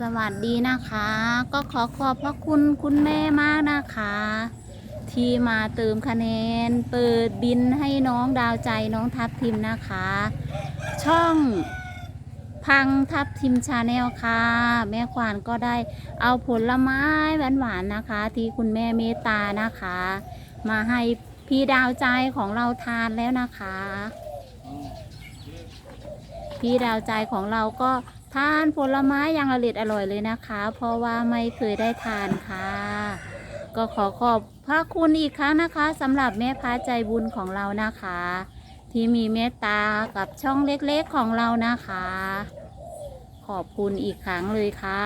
สวัสดีนะคะ ก็ขอขอบพระคุณคุณแม่มากนะคะ ที่มาเติมคะแนน เปิดบินให้น้องดาวใจน้องทับทิมนะคะ ช่องพังทับทิมชาแนลค่ะ แม่ควานก็ได้เอาผลไม้หวานๆนะคะ ที่คุณแม่เมตตานะคะ มาให้พี่ดาวใจของเราทานแล้วนะคะ พี่ดาวใจของเราก็ ทานผลไม้อย่างอร่อยอร่อยเลยนะคะ เพราะว่าไม่เคยได้ทานค่ะ ก็ขอขอบพระคุณอีกครั้งนะคะสำหรับแม่พาใจบุญของเรานะคะ ที่มีเมตตากับช่องเล็กๆของเรานะคะ ขอบคุณอีกครั้งเลยค่ะ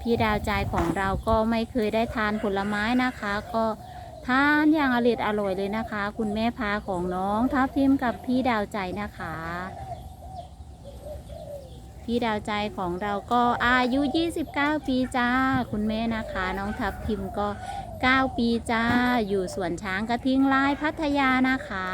พี่ดาวใจของเราก็ไม่เคยได้ทานผลไม้นะคะ ก็ทานอย่างอร่อยอร่อยเลยนะคะ คุณแม่พาของน้องทับทิมกับพี่ดาวใจนะคะ พี่ดาวใจของเราก็อายุ 29 ปีจ้า คุณแม่นะคะ น้องทับทิมก็ 9 ปีจ้า อยู่สวนช้างกระทิงลายพัทยานะคะ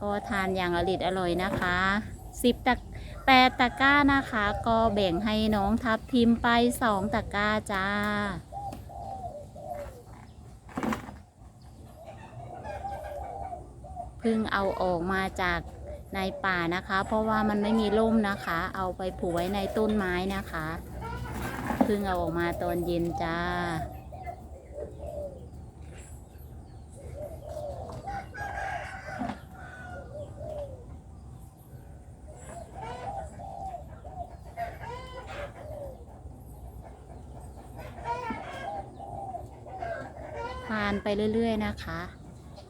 ก็ทานอย่างอริดอร่อยนะคะ 10ตะ8ตะกร้านะคะ ก็แบ่งให้น้องทับทิมไป 2 ตะกร้าจ้าเพิ่งเอาออกมาจาก ในป่านะคะ เพราะว่ามันไม่มีร่มนะคะ เอาไปผูกไว้ในต้นไม้นะคะเพิ่งเอาออกมาตอนเย็นจ้าทานไปเรื่อย ๆ นะคะ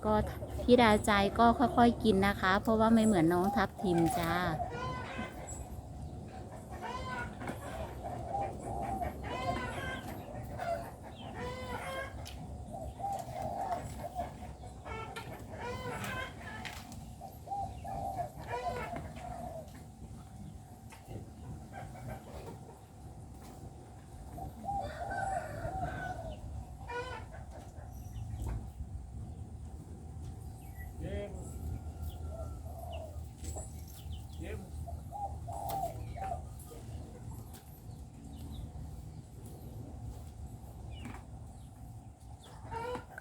ก็พี่ดาใจก็ค่อยๆกินนะคะ เพราะว่าไม่เหมือนน้องทับทิมจ้า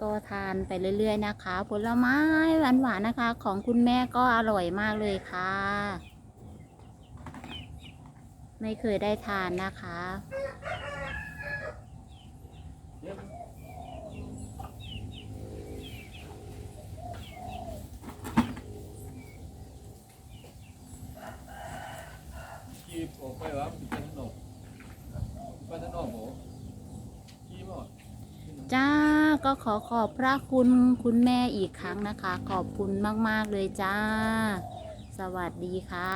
ก็ทานไปเรื่อยๆนะคะ ผลไม้หวานๆนะคะ ของคุณแม่ก็อร่อยมากเลยค่ะ ไม่เคยได้ทานนะคะ Jim. Chim ổ quay lắm thì chân nổ Quay chân nổ bố Chim rồi จ้า ก็ขอขอบพระคุณคุณแม่อีกครั้งนะคะ ขอบคุณมาก ๆ เลยจ้า สวัสดีค่ะ